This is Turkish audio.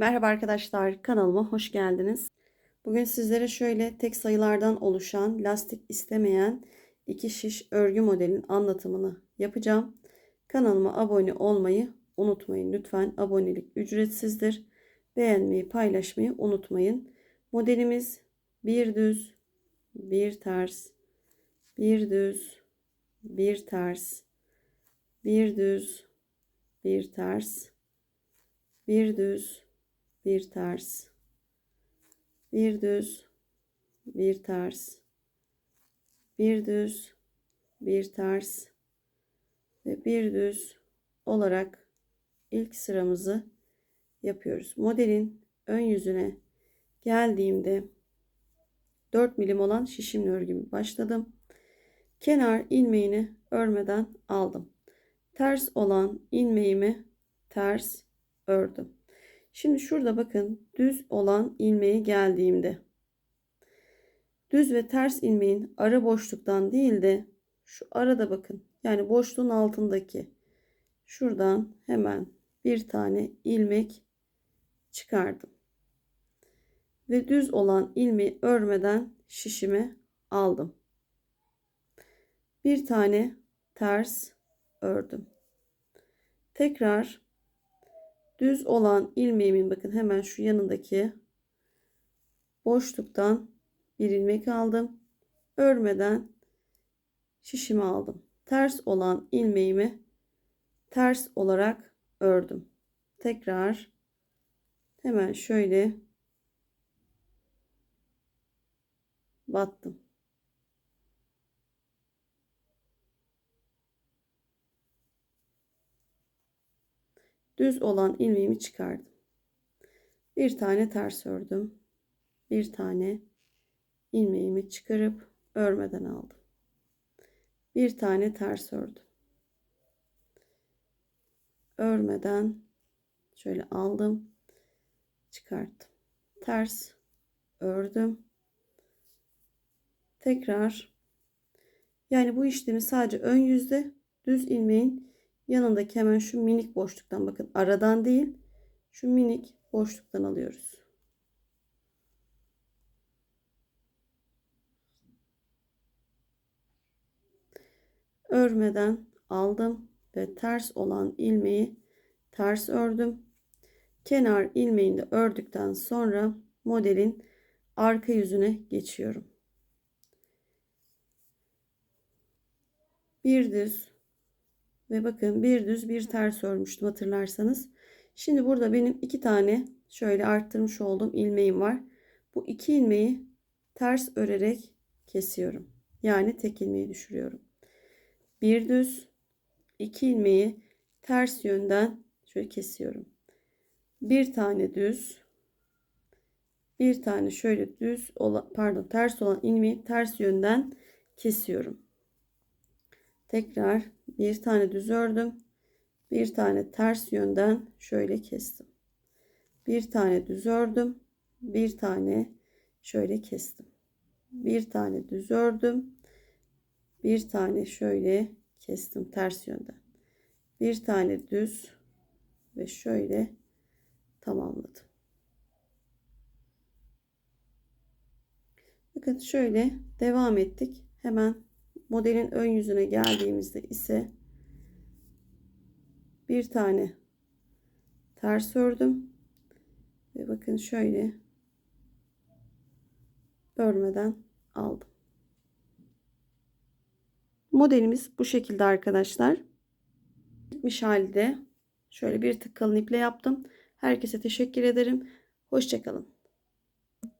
Merhaba arkadaşlar, kanalıma hoş geldiniz. Bugün sizlere şöyle tek sayılardan oluşan, lastik istemeyen iki şiş örgü modelin anlatımını yapacağım. Kanalıma abone olmayı unutmayın. Lütfen abonelik ücretsizdir. Beğenmeyi, paylaşmayı unutmayın. Modelimiz bir düz, bir ters, bir düz, bir ters, bir düz, bir ters, bir düz, bir ters, bir düz, bir ters, bir düz, bir ters ve bir düz olarak ilk sıramızı yapıyoruz. Modelin ön yüzüne geldiğimde 4 milim olan şişimli örgümü başladım. Kenar ilmeğini örmeden aldım. Ters olan ilmeğimi ters ördüm. Şimdi şurada bakın düz olan ilmeğe geldiğimde düz ve ters ilmeğin ara boşluktan değil de şu arada bakın yani boşluğun altındaki şuradan hemen bir tane ilmek çıkardım. Ve düz olan ilmeği örmeden şişime aldım. Bir tane ters ördüm. Tekrar düz olan ilmeğimin bakın hemen şu yanındaki boşluktan bir ilmek aldım. Örmeden şişimi aldım. Ters olan ilmeğimi ters olarak ördüm. Tekrar hemen şöyle battım. Düz olan ilmeğimi çıkardım. Bir tane ters ördüm. Bir tane ilmeğimi çıkarıp örmeden aldım. Bir tane ters ördüm. Örmeden şöyle aldım. Çıkarttım. Ters ördüm. Tekrar yani bu işlemi sadece ön yüzde düz ilmeğin yanındaki hemen şu minik boşluktan bakın aradan değil şu minik boşluktan alıyoruz. Örmeden aldım ve ters olan ilmeği ters ördüm. Kenar ilmeğini de ördükten sonra modelin arka yüzüne geçiyorum. Bir düz ve bakın bir düz bir ters örmüştüm hatırlarsanız. Şimdi burada benim iki tane şöyle arttırmış olduğum ilmeğim var. Bu iki ilmeği ters örerek kesiyorum. Yani tek ilmeği düşürüyorum. Bir düz iki ilmeği ters yönden şöyle kesiyorum. Bir tane düz bir tane şöyle düz olan pardon ters olan ilmeği ters yönden kesiyorum. Tekrar bir tane düz ördüm. Bir tane ters yönden şöyle kestim. Bir tane düz ördüm. Bir tane şöyle kestim. Bir tane düz ördüm. Bir tane şöyle kestim ters yönden. Bir tane düz ve şöyle tamamladım. Bakın şöyle devam ettik. Hemen modelin ön yüzüne geldiğimizde ise bir tane ters ördüm ve bakın şöyle örmeden aldım. Modelimiz bu şekilde arkadaşlar. Bitmiş halde şöyle bir tık kalın iple yaptım. Herkese teşekkür ederim. Hoşçakalın.